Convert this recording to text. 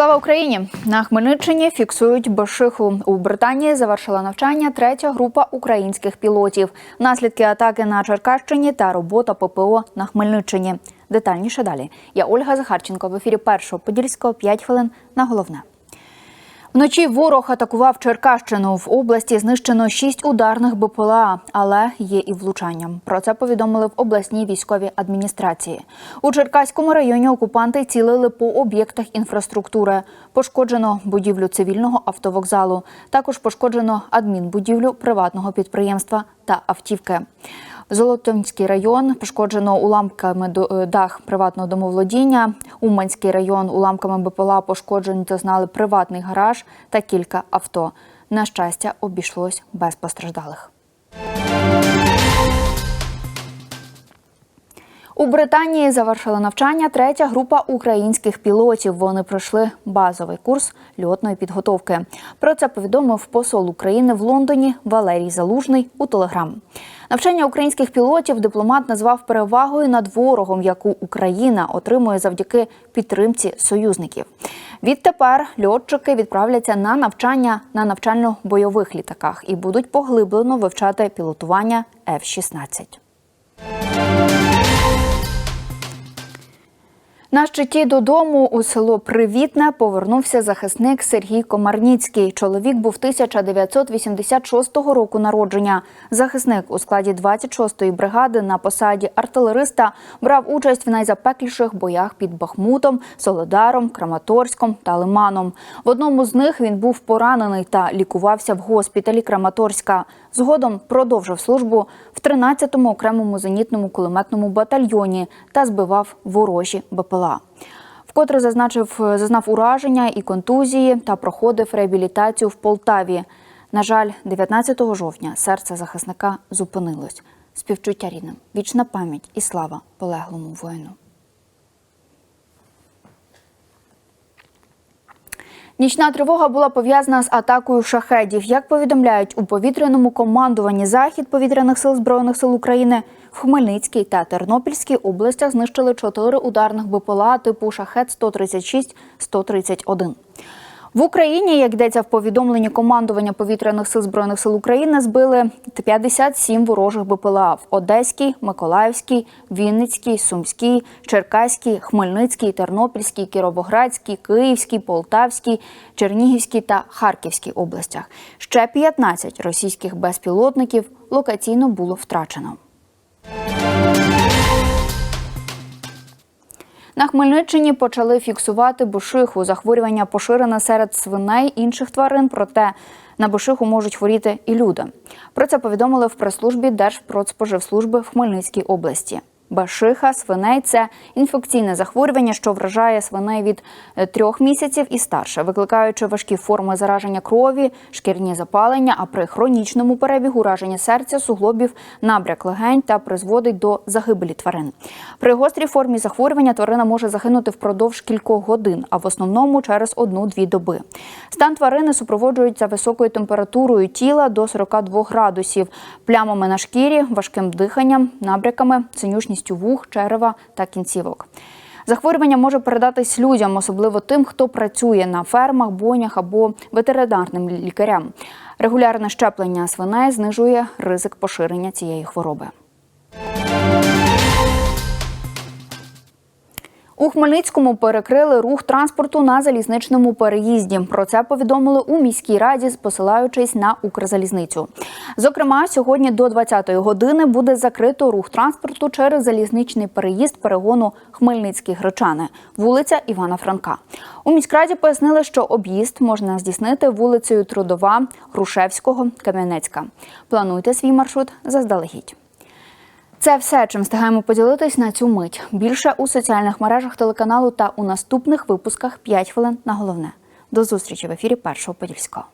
Слава Україні! На Хмельниччині фіксують башиху. У Британії завершила навчання третя група українських пілотів. Наслідки атаки на Черкащині та робота ППО на Хмельниччині. Детальніше далі. Я Ольга Захарченко в ефірі першого подільського 5 хвилин на головне. Вночі ворог атакував Черкащину. В області знищено шість ударних БПЛА, але є і влучання. Про це повідомили в обласній військовій адміністрації. У Черкаському районі окупанти цілили по об'єктах інфраструктури. Пошкоджено будівлю цивільного автовокзалу. Також пошкоджено адмінбудівлю приватного підприємства та автівки. Золотонський район пошкоджено уламками е, дах приватного домоволодіння. Уманський район уламками БПЛА пошкоджені та знали приватний гараж та кілька авто. На щастя, обійшлось без постраждалих. У Британії завершила навчання третя група українських пілотів. Вони пройшли базовий курс льотної підготовки. Про це повідомив посол України в Лондоні Валерій Залужний у Телеграм. Навчання українських пілотів дипломат назвав перевагою над ворогом, яку Україна отримує завдяки підтримці союзників. Відтепер льотчики відправляться на навчання на навчально-бойових літаках і будуть поглиблено вивчати пілотування F-16. На щиті додому у село Привітне повернувся захисник Сергій Комарніцький. Чоловік був 1986 року народження. Захисник у складі 26-ї бригади на посаді артилериста брав участь в найзапекліших боях під Бахмутом, Солодаром, Краматорськом та Лиманом. В одному з них він був поранений та лікувався в госпіталі Краматорська. Згодом продовжив службу в 13-му окремому зенітному кулеметному батальйоні та збивав ворожі БПЛА. Вкотре зазначив, зазнав ураження і контузії та проходив реабілітацію в Полтаві. На жаль, 19 жовтня серце захисника зупинилось. Співчуття рідним, вічна пам'ять і слава полеглому воїну. Нічна тривога була пов'язана з атакою шахедів. Як повідомляють у повітряному командуванні Захід повітряних сил збройних сил України в Хмельницькій та Тернопільській областях знищили чотири ударних БПЛА типу шахет 136 131 в Україні, як йдеться в повідомленні командування повітряних сил збройних сил України, збили 57 ворожих БПЛА в Одеській, Миколаївській, Вінницькій, Сумській, Черкаській, Хмельницькій, Тернопільській, Кіровоградській, Київській, Полтавській, Чернігівській та Харківській областях. Ще 15 російських безпілотників локаційно було втрачено. Хмельниччині почали фіксувати бушиху. Захворювання поширене серед свиней інших тварин, проте на бушиху можуть хворіти і люди. Про це повідомили в прес-службі Держпродспоживслужби в Хмельницькій області. Башиха свиней це інфекційне захворювання, що вражає свиней від е, трьох місяців і старше, викликаючи важкі форми зараження крові, шкірні запалення, а при хронічному перебігу ураження серця, суглобів, набряк легень та призводить до загибелі тварин. При гострій формі захворювання тварина може загинути впродовж кількох годин, а в основному через одну-дві доби. Стан тварини супроводжується високою температурою тіла до 42 градусів, плямами на шкірі, важким диханням, набряками, синюшністю вух, черева та кінцівок. Захворювання може передатись людям, особливо тим, хто працює на фермах, бойнях або ветеринарним лікарям. Регулярне щеплення свиней знижує ризик поширення цієї хвороби. У Хмельницькому перекрили рух транспорту на залізничному переїзді. Про це повідомили у міській раді, посилаючись на Укрзалізницю. Зокрема, сьогодні до 20-ї години буде закрито рух транспорту через залізничний переїзд перегону Хмельницькі Гречани, вулиця Івана Франка. У міськраді пояснили, що об'їзд можна здійснити вулицею Трудова, Грушевського, Кам'янецька. Плануйте свій маршрут заздалегідь. Це все, чим встигаємо поділитись на цю мить. Більше у соціальних мережах телеканалу та у наступних випусках 5 хвилин на головне. До зустрічі в ефірі Першого Подільського.